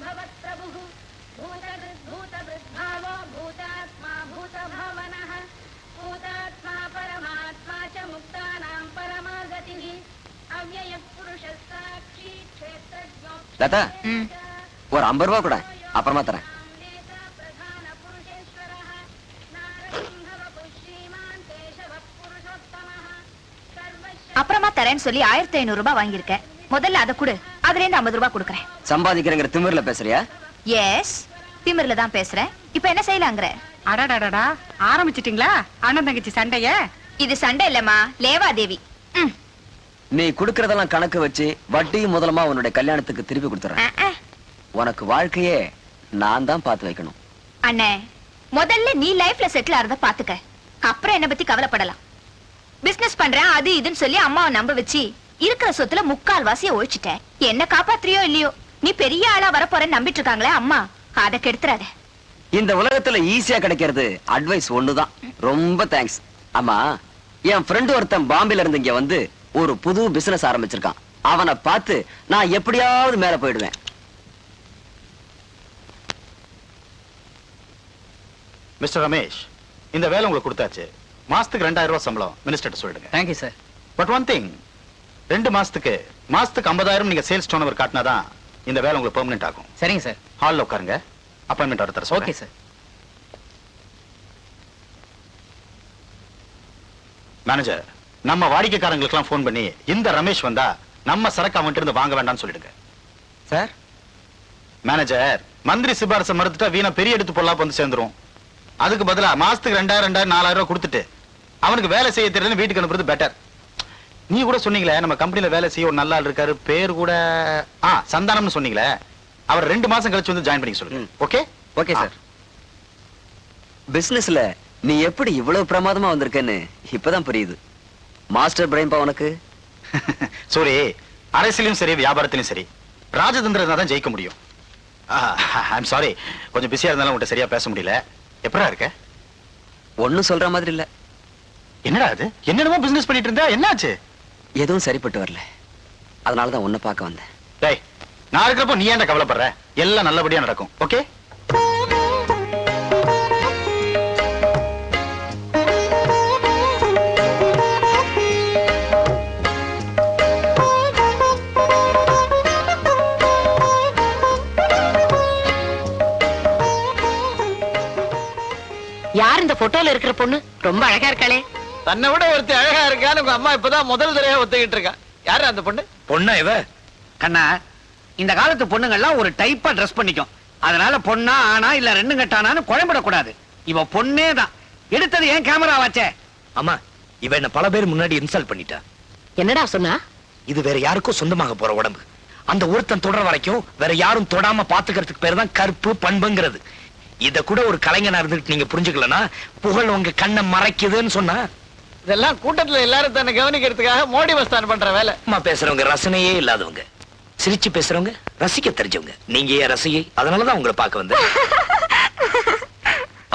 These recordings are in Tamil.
भवत्प्रभुः भूतकृद्भूतभृद्भावो भूतात्मा भूतभावनः भूतात्मा परमात्मा च मुक्तानां परमा गतिः अव्ययः पुरुषः साक्षी क्षेत्रज्ञो லதா ம். ஒரு ஐம்பது ரூபா கூட அப்புறமா தரேன் नेता प्रधानपुरुषेश्वरः नारसिंहवपुः श्रीमान् केशवः पुरुषोत्तमः सर्वस्य அப்புறமா தரேன்னு சொல்லி ஆயிரத்தி ஐநூறு ரூபாய் வாங்கியிருக்கேன் முதல்ல அதை கொடு அதுல இருந்து ஐம்பது ரூபாய் கொடுக்குறேன் சம்பாதிக்கிறேங்கிற திமிர்ல பேசுறியா? எஸ் திமிர்ல தான் பேசுறேன். இப்ப என்ன செய்யலாங்கிற? அடடடடா ஆரம்பிச்சிட்டீங்களா? அண்ணன் தங்கச்சி சண்டைய? இது சண்டை இல்லம்மா லேவாதேவி. நீ குடுக்கறதெல்லாம் கணக்கு வச்சு வட்டி முதலமா உன்னுடைய கல்யாணத்துக்கு திருப்பி கொடுத்துறேன். உனக்கு வாழ்க்கையே நான் தான் பார்த்து வைக்கணும். அண்ணே முதல்ல நீ லைஃப்ல செட்டில் ஆறத பாத்துக்க. அப்புறம் என்ன பத்தி கவலைப்படலாம். பிசினஸ் பண்றேன் அது இதுன்னு சொல்லி அம்மாவை நம்ப வச்சு இருக்கிற சொத்துல முக்கால் வாசிய ஒழிச்சிட்டேன். என்ன காப்பாத்துறியோ இல்லையோ? நீ பெரிய ஆளா வரப்போறேன்னு நம்பிட்டு இருக்காங்களே அம்மா. அதை கெடுத்துறாத. இந்த உலகத்துல ஈஸியா கிடைக்கிறது அட்வைஸ் ஒண்ணுதான். ரொம்ப தேங்க்ஸ் ஆமா என் ஃப்ரெண்டு ஒருத்தன் பாம்பேல இருந்து இங்க வந்து ஒரு புது பிசினஸ் ஆரம்பிச்சிருக்கான். அவனை பார்த்து நான் எப்படியாவது மேல போயிடுவேன். மிஸ்டர் ரமேஷ் இந்த வேலை உங்களுக்கு கொடுத்தாச்சு. மாசத்துக்கு ரெண்டாயிரம் ரூபாய் சம்பளம். மினிஸ்டர் சொல்லிடுங்க. Thank you sir but one thing ரெண்டு மாசத்துக்கு மாசத்துக்கு ஐம்பதாயிரம் நீங்க சேல்ஸ் டோன் ஓவர் காட்டினாதான் இந்த வேலை உங்களுக்கு பெர்மனெண்ட் ஆகும். சரிங்க சார். ஹால்ல உட்காருங்க. அப்பாயின்மெண்ட் வர தர ஓகே சார் மேனேஜர் நம்ம வாடிக்கைக்காரங்களுக்கெல்லாம் ஃபோன் பண்ணி இந்த ரமேஷ் வந்தா நம்ம சரக்கு அவன்கிட்ட இருந்து வாங்க வேண்டாம்னு சொல்லிடுங்க. சார் மேனேஜர் மந்திரி சிபாரசை மறுத்துட்டா வீணா பெரிய எடுத்து பொல்லாப்ப வந்து சேர்ந்துரும். அதுக்கு பதிலா மாசத்துக்கு ரெண்டாயிரம் ரெண்டாயிரம் நாலாயிரம் ரூபாய் கொடுத்துட்டு அவனுக்கு வேலை செய்ய தெரியலன்னு வீட்டுக்கு அனுப்புறது பெட்டர் நீ கூட சொன்னீங்களே நம்ம கம்பெனில வேலை செய்ய ஒரு நல்ல ஆள் இருக்காரு பேர் கூட ஆ சந்தானம்னு சொன்னீங்களே அவர் ரெண்டு மாசம் கழிச்சு வந்து ஜாயின் பண்ணி சொல்லுங்க. ஓகே ஓகே சார் பிசினஸ்ல நீ எப்படி இவ்வளவு பிரமாதமா வந்திருக்கன்னு இப்பதான் புரியுது. மாஸ்டர் பிரைன்பா உனக்கு? சூரி அரசியலையும் சரி வியாபாரத்திலும் சரி ராஜதந்திரம் தான் ஜெயிக்க முடியும். ஐம் சாரி கொஞ்சம் பிஸியா இருந்தாலும் உங்கள்கிட்ட சரியா பேச முடியல. எப்படா இருக்க? ஒண்ணும் சொல்ற மாதிரி இல்ல. என்னடா அது? என்னென்னமோ பிசினஸ் பண்ணிட்டு இருந்தா என்னாச்சு? எதுவும் சரிப்பட்டு வரல. அதனாலதான் உன்னை பார்க்க வந்தேன். டேய் நான் இருக்கிறப்போ நீ ஏன்டா கவலைப்படுற? எல்லாம் நல்லபடியா நடக்கும் ஓகே? யார் இந்த போட்டோல இருக்கிற பொண்ணு? ரொம்ப அழகா இருக்காளே. தன்னை விட ஒருத்தி அழகா இருக்கான்னு உங்க அம்மா இப்பதான் முதல் தடவையா ஒத்துக்கிட்டு இருக்கா. யாரு அந்த பொண்ணு? பொண்ணா இவ? கண்ணா இந்த காலத்து பொண்ணுங்கள்லாம் ஒரு டைப்பா ட்ரெஸ் பண்ணிக்கும். அதனால பொண்ணா ஆனா இல்ல ரெண்டு கட்டானான்னு குழம்பிடக்கூடாது. இவ பொண்ணே தான். எடுத்தது ஏன் கேமரா வாச்சே? அம்மா இவ என்ன பல பேர் முன்னாடி இன்சல்ட் பண்ணிட்டா. என்னடா சொன்னா? இது வேற யாருக்கும் சொந்தமாக போற உடம்பு. அந்த ஒருத்தன் தொடர வரைக்கும் வேற யாரும் தொடாம பாத்துக்கிறதுக்கு பேர் தான் கற்பு பண்புங்கிறது. இத கூட ஒரு கலைஞனா இருந்துட்டு நீங்க புரிஞ்சுக்கலனா புகழ் உங்க கண்ணை மறைக்குதுன்னு சொன்னா இதெல்லாம் கூட்டத்துல எல்லாரும் தன்னை கவனிக்கிறதுக்காக மோடி மஸ்தான் பண்ற வேலை. அம்மா பேசுறவங்க ரசனையே இல்லாதவங்க. சிரிச்சு பேசுறவங்க ரசிக்க தெரிஞ்சவங்க. நீங்க ஏன் ரசிகை? அதனாலதான் உங்களை பார்க்க வந்தேன்.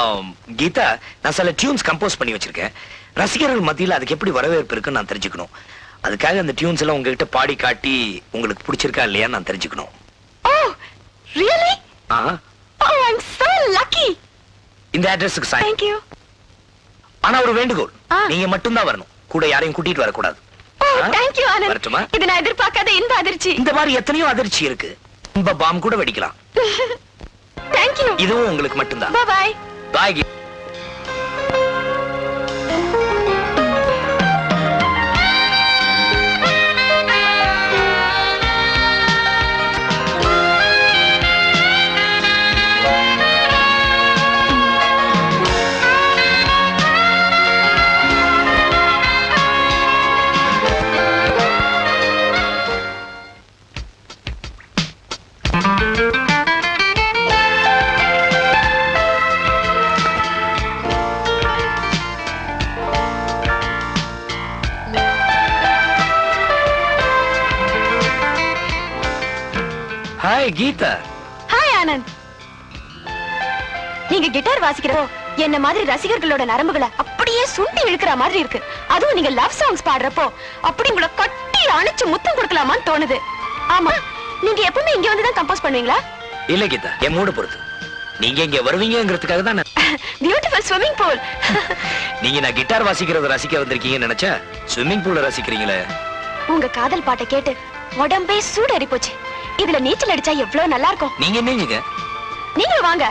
ஆம், கீதா நான் சில டியூன்ஸ் கம்போஸ் பண்ணி வச்சிருக்கேன். ரசிகர்கள் மத்தியில அதுக்கு எப்படி வரவேற்பு இருக்குன்னு நான் தெரிஞ்சுக்கணும். அதுக்காக அந்த டியூன்ஸ் எல்லாம் உங்ககிட்ட பாடி காட்டி உங்களுக்கு பிடிச்சிருக்கா இல்லையா நான் தெரிஞ்சுக்கணும். ஓ really ah, oh I am so lucky இந்த அட்ரஸுக்கு சாய் தேங்க் யூ ஆனா ஒரு வேண்டுகோள். நீங்க மட்டும்தான் வரணும். கூட யாரையும் கூட்டிட்டு வரக்கூடாது. இது நான் எதிர்பார்க்காத இந்த அதிர்ச்சி. இந்த மாதிரி எத்தனையோ அதிர்ச்சி இருக்கு. பாம் கூட வெடிக்கலாம். இதுவும் உங்களுக்கு மட்டும்தான். Bye bye bye hi Geetha. Hi Anand. நீங்க கிட்டார் வாசிக்கிறப்போ என்ன மாதிரி ரசிகர்களோட நரம்புகளை அப்படியே சுண்டி இழுக்கிற மாதிரி இருக்கு. அதுவும் நீங்க லவ் சாங்ஸ் பாடுறப்போ அப்படி உங்களை கட்டி அணைச்சு முத்தம் கொடுக்கலாமான்னு தோணுது. ஆமா நீங்க எப்பவுமே இங்க வந்து தான் கம்போஸ் பண்ணுவீங்களா? இல்ல கீதா. என் மூடு பொறுத்து. நீங்க இங்க வருவீங்கங்கிறதுக்காக தான் நான்- பியூட்டிஃபுல் ஸ்விம்மிங் பூல் நீங்க நான் கிட்டார் வாசிக்கிறத ரசிக்க வந்திருக்கீங்கன்னு நினைச்சா ஸ்விம்மிங் பூல்ல ரசிக்கிறீங்களே. உங்க காதல் பாட்டை கேட்டு உடம்பே சூடேறி போச்சு. இதுல நீச்சல் அடிச்சா எவ்வளவு நல்லா இருக்கும் நீங்க என்னங்க நீங்களும் வாங்க.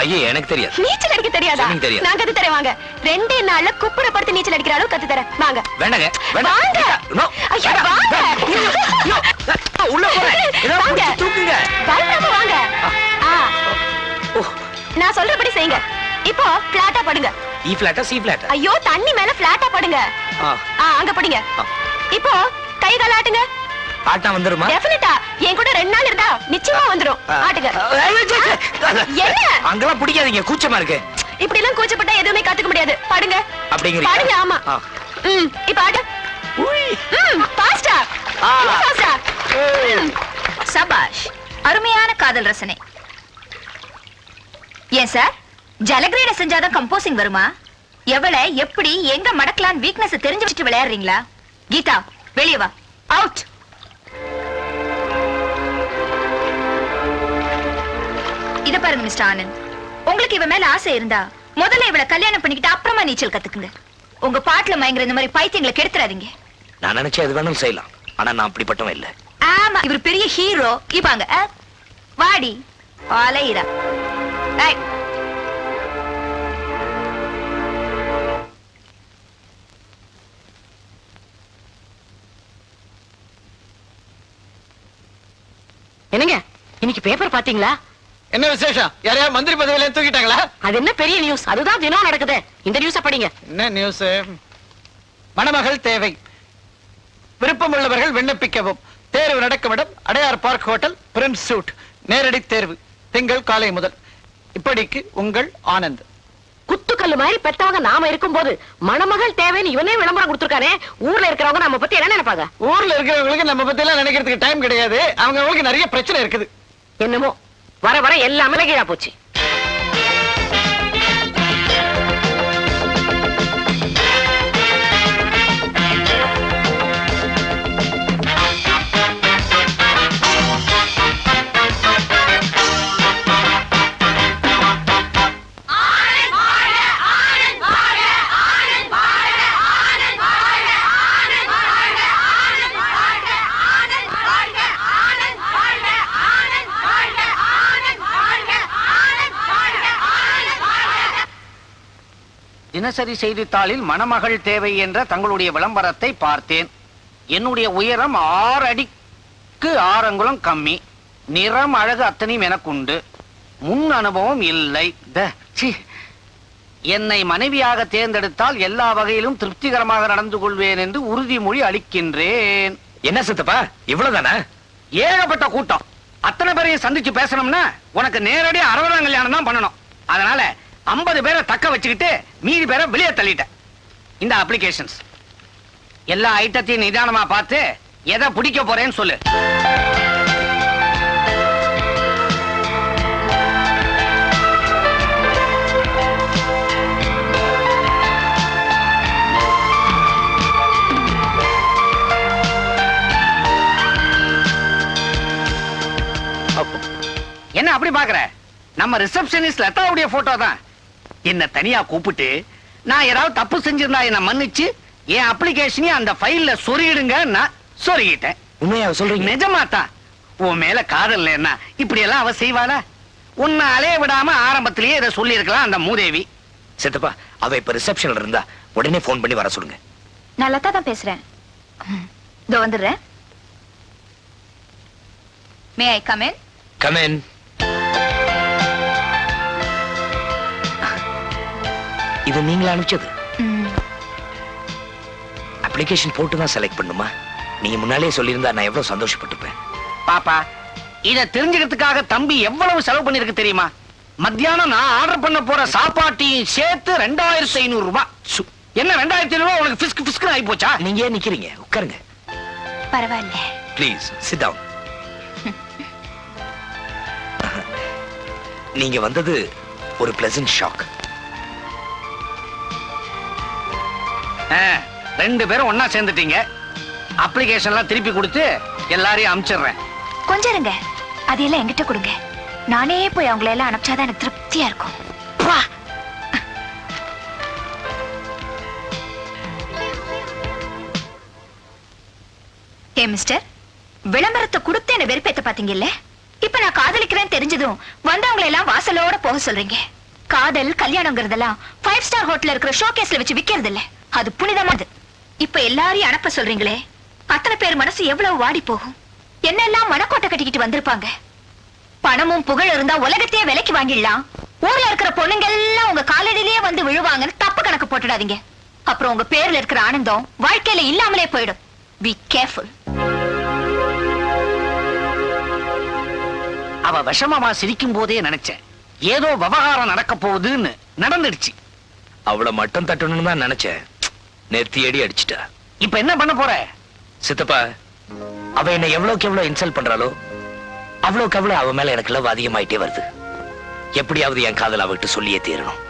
ஐயே எனக்கு தெரியாது. நீச்சல் அடிக்க தெரியாதா? தெரியாது. நான் கத்து தரேன் வாங்க. ரெண்டே நாள்ல குப்புற படுத்து நீச்சல் அடிக்கிற அளவு கத்து தரேன். வாங்க. வேண்டாங்க வேண்டாம் வாங்க. ஐயோ, வாங்க. உள்ள போறேன் வாங்க. தூக்குங்க. பயப்படாம வாங்க. நான் சொல்றபடி செய்யுங்க. இப்போ பிளாட்டா படுங்க. இ பிளாட்டா சி பிளாட்டா ஐயோ தண்ணி மேல பிளாட்டா படுங்க. ஆ. அங்க படுங்க. இப்போ கை கால் ஆட்டுங்க ஆட்டா வந்துருமா? டெஃபினட்டா என் கூட ரெண்டு நாள் இருந்தா நிச்சயமா வந்துரும். ஆட்டுங்க என்ன? அங்கெல்லாம் பிடிக்காதீங்க கூச்சமா இருக்கு. இப்படி எல்லாம் கூச்சப்பட்டா எதுவுமே கத்துக்க முடியாது. படுங்க. அப்படிங்கிறீங்க? படுங்க ஆமா. ம் இப்ப ஆட்டு ம் ஃபாஸ்டா ஆ. ஃபாஸ்டா சபாஷ் அருமையான காதல் ரசனை. ஏன் சார்? ஜலகிரீட செஞ்சாதான் கம்போசிங் வருமா? எவளை எப்படி எங்க மடக்கலான்னு வீக்னஸ் தெரிஞ்சு வச்சுட்டு விளையாடுறீங்களா? கீதா வெளியே வா. அவுட் இத பாருங்க மிஸ்டர் ஆனந்த். உங்களுக்கு இவ மேல ஆசை இருந்தா முதல்ல இவள கல்யாணம் பண்ணிக்கிட்டு அப்புறமா நீச்சல் கத்துக்குங்க. உங்க பாட்டுல மயங்குற இந்த மாதிரி பைத்தியங்களை கெடுத்துறாதீங்க. நான் நினைச்சா எது வேணும் செய்யலாம். ஆனா நான் அப்படிப்பட்டவன் இல்ல. ஆமா இவர் பெரிய ஹீரோ. இப்பாங்க வாடி. அலையிரா என்னங்க இன்னைக்கு பேப்பர் பாத்தீங்களா என்ன விசேஷம்? யாரையா மந்திரி பதவியில தூக்கிட்டாங்களா? அது என்ன பெரிய நியூஸ் அதுதான் தினம் நடக்குது. இந்த நியூஸ படிங்க. என்ன நியூஸ் மணமகள் தேவை. விருப்பமுள்ளவர்கள் விண்ணப்பிக்கவும். தேர்வு நடக்கும் இடம் Adyar Park Hotel Prince Suite. நேரடி தேர்வு. திங்கள் காலை முதல். இப்படிக்கு உங்கள் ஆனந்த். குத்துக்கல்லு மாதிரி பெத்தவங்க நாம இருக்கும்போது மணமகள் தேவைன்னு இவனே விளம்பரம் கொடுத்துருக்கானே. ஊர்ல இருக்கிறவங்க நம்ம பத்தி என்ன நினைப்பாங்க? ஊர்ல இருக்கிறவங்களுக்கு நம்ம பத்தி எல்லாம் நினைக்கிறதுக்கு டைம் கிடையாது. அவங்க அவங்களுக்கு நிறைய பிரச்சனை இருக்குது. என்னமோ? வர வர எல்லாமே கீழா போச்சு. தினசரி செய்தித்தாளில் மணமகள் தேவை என்ற தங்களுடைய விளம்பரத்தை பார்த்தேன். என்னுடைய உயரம் ஆறு அடிக்கு ஆறு அங்குலம் கம்மி. நிறம் அழகு அத்தனையும் எனக்குண்டு. முன் அனுபவம் இல்லை. என்னை மனைவியாக தேர்ந்தெடுத்தால் எல்லா வகையிலும் திருப்திகரமாக நடந்து கொள்வேன் என்று உறுதிமொழி அளிக்கின்றேன். என்ன சித்தப்பா? இவ்வளவுதானே? ஏகப்பட்ட கூட்டம். அத்தனை பேரையும் சந்திச்சு பேசணும்னா உனக்கு நேரடி அறுபதாம் கல்யாணம் தான் பண்ணணும். அதனால 50 பேரை தக்க வச்சுக்கிட்டு மீதி பேரை வெளியே தள்ளிட்டேன். இந்த அப்ளிகேஷன்ஸ் எல்லா ஐட்டத்தையும் நிதானமா பார்த்து எதை பிடிக்க போறேன்னு சொல்லு. என்ன அப்படி பாக்குற நம்ம ரிசப்ஷனிஸ்ட் லதாவுடைய போட்டோ தான்? என்ன தனியா கூப்பிட்டு நான் ஏதாவது தப்பு செஞ்சிருந்தா என்ன மன்னிச்சு என் அப்ளிகேஷனையும் அந்த ஃபைல்ல சொருகிடுங்க நான் சொருகிட்டேன். உண்மையா சொல்றீங்க? நிஜமாத்தான் உன் மேல காதல் என்ன இப்படி எல்லாம் அவ செய்வாளா? உன்னை அலைய விடாம ஆரம்பத்திலேயே இதை சொல்லி இருக்கலாம் அந்த மூதேவி. சித்தப்பா அவ இப்ப ரிசப்ஷன்ல இருந்தா உடனே ஃபோன் பண்ணி வர சொல்லுங்க. நான் லதா தான் பேசுறேன். இதோ வந்துடுறேன். மே ஐ கம் இன் கமன் இது நீங்களா அனுப்பிச்சது? அப்ளிகேஷன் போட்டு தான் செலக்ட் பண்ணுமா? நீங்க முன்னாலே சொல்லியிருந்தா நான் எவ்வளவு சந்தோஷப்பட்டுப்பேன் பாப்பா இத தெரிஞ்சுக்கிறதுக்காக தம்பி எவ்வளவு செலவு பண்ணிருக்கு தெரியுமா? மத்தியானம் நான் ஆர்டர் பண்ண போற சாப்பாட்டையும் சேர்த்து ரெண்டாயிரத்தி ஐநூறு ரூபாய் என்ன ரெண்டாயிரத்தி ஐநூறு ரூபாய் உனக்கு பிஸ்கு பிஸ்கு ஆகி போச்சா? நீங்க ஏன் நிக்கிறீங்க? உட்காருங்க. பரவாயில்ல. ப்ளீஸ் சிட் டவுன் நீங்க வந்தது ஒரு பிளசன்ட் ஷாக் ரெண்டு பேரும் ஒன்னா சேர்ந்துட்டீங்க. அப்ளிகேஷன்லாம் திருப்பி கொடுத்து எல்லாரையும் அனுப்பிச்சிடுறேன் கொஞ்சம் இருங்க. அதையெல்லாம் என்கிட்ட கொடுங்க. நானே போய் அவங்கள எல்லாம் அனுப்பிச்சாதான் எனக்கு திருப்தியா இருக்கும். ஏ மிஸ்டர் விளம்பரத்தை கொடுத்து என்ன வெறுப்பேத்த பாத்தீங்கல்ல? இப்ப நான் காதலிக்கிறேன் தெரிஞ்சதும் வந்தவங்களை எல்லாம் வாசலோட போக சொல்றீங்க. காதல் கல்யாணங்கிறதெல்லாம் ஃபைவ் ஸ்டார் ஹோட்டல்ல இருக்கிற ஷோகேஸ்ல வச்சு விக்கிறது இல்ல அது புனிதமானது இப்ப எல்லாரையும் அனுப்ப சொல்றீங்களே அத்தனை பேர் மனசு எவ்வளவு வாடி போகும்? என்னெல்லாம் மனக்கோட்டை கட்டிக்கிட்டு வந்திருப்பாங்க? பணமும் புகழ் இருந்தா உலகத்தையே விலைக்கு வாங்கிடலாம். ஊர்ல இருக்கிற பொண்ணுங்க எல்லாம் உங்க காலடியிலேயே வந்து விழுவாங்கன்னு தப்பு கணக்கு போட்டுடாதீங்க. அப்புறம் உங்க பேர்ல இருக்கிற ஆனந்தம் வாழ்க்கையில இல்லாமலே போயிடும். பி கேர்ஃபுல் அவ விஷமமா சிரிக்கும் போதே நினைச்சேன். ஏதோ விவகாரம் நடக்க போகுதுன்னு நடந்துடுச்சு. அவளை மட்டும் தட்டணும்னு தான் நினைச்சேன். நெத்தி அடி அடிச்சிட்டா. இப்ப என்ன பண்ண போற? சித்தப்பா அவ என்ன எவ்வளவுக்கு எவ்வளவு இன்சல்ட் பண்றாளோ அவ்வளவுக்கு அவ்வளவு அவ மேல எனக்கு லவ் அதிகமாயிட்டே வருது. எப்படியாவது என் காதல் அவகிட்ட சொல்லியே தீரணும்.